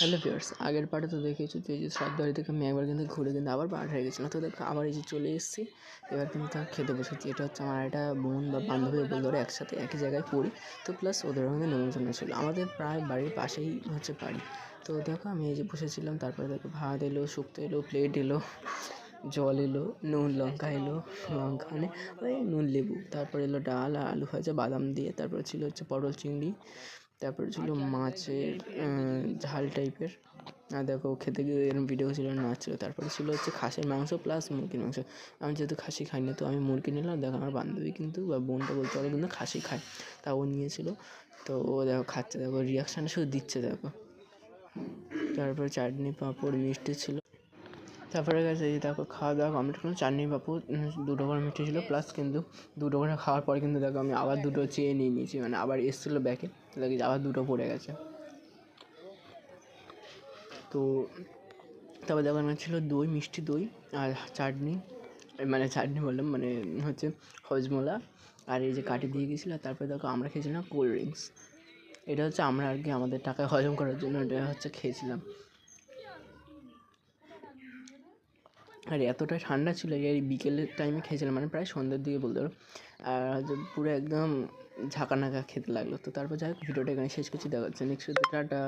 Hello viewers আগের পার্টে তো দেখেছি যে এই যে সাতবাড়ি থেকে আমি একবার কিন্তু ঘুরে কিন্তু আবার পাহাড় হয়ে গেছিলাম। তো দেখো, আবার এই যে চলে এসেছি, এবার কিন্তু খেতে বসেছি। এটা হচ্ছে আমার একটা বোন বা বান্ধবী পারো একসাথে, একই জায়গায় পড়ি তো প্লাস ওদের মধ্যে নেমন্তন্ন ছিল। আমাদের প্রায় বাড়ির পাশেই হচ্ছে বাড়ি। তো দেখো, আমি এই যে বসেছিলাম, তারপরে দেখো ভাত এলো, শুক্তো এলো প্লেট এলো জল এলো, নুন, লঙ্কা এলো, লঙ্কা মানে ওই নুন, লেবু। তারপর এলো ডাল আর আলু ভাজা, বাদাম দিয়ে। তারপর ছিল হচ্ছে পটল চিংড়ি। তারপরে ছিল মাছের ঝাল টাইপের। আর দেখো, খেতে গিয়ে এরকম ভিডিও ছিল নাচ ছিল তারপরে ছিল হচ্ছে খাসির মাংস প্লাস মুরগির মাংস। আমি যেহেতু খাসি খাই না, তো আমি মুরগি নিলাম। দেখো, আমার বান্ধবী কিন্তু বা বোনটা বলতে পারো কিন্তু খাসি খায়। তা ও নিয়েছিল। তো ও দেখো, খাচ্ছে। দেখো রিয়াকশানটা শুধু দিচ্ছে, দেখো। তারপর চাটনি, পাঁপড়, মিষ্টি ছিল। তারপরে গেছে এই দেখো খাওয়া দাওয়া কমপ্লিট করলাম। চাটনি উম, দুটো করে মিষ্টি ছিল প্লাস কিন্তু দুটো করে খাওয়ার পরে কিন্তু দেখো আমি আবার দুটো চেয়ে নিয়ে নিয়েছি মানে আবার এসেছিল ব্যাকে দেখি আবার দুটো পড়ে গেছে। তো তারপর দেখো আমার ছিল দই মিষ্টি দই আর চাটনি। মানে চাটনি বললাম মানে হচ্ছে হজমোলা আর এই যে কাটি দিয়ে গেছিল তারপরে দেখো আমরা খেয়েছিলাম কোল্ড ড্রিঙ্কস এটা হচ্ছে আমরা আর কি আমাদের টাকায় হজম করার জন্য এটা হচ্ছে খেয়েছিলাম। আর এতটা ঠান্ডা ছিল যে বিকেলের টাইমে খেয়েছিলাম মানে প্রায় সন্ধ্যের দিকে বলতে পারো। আর পুরো একদম ঝাঁকা নাকা খেতে লাগল। তো তারপর যাই হোক, ভিডিওটা এখানে শেষ করছি। দেখা হচ্ছে নেক্সট টাটা।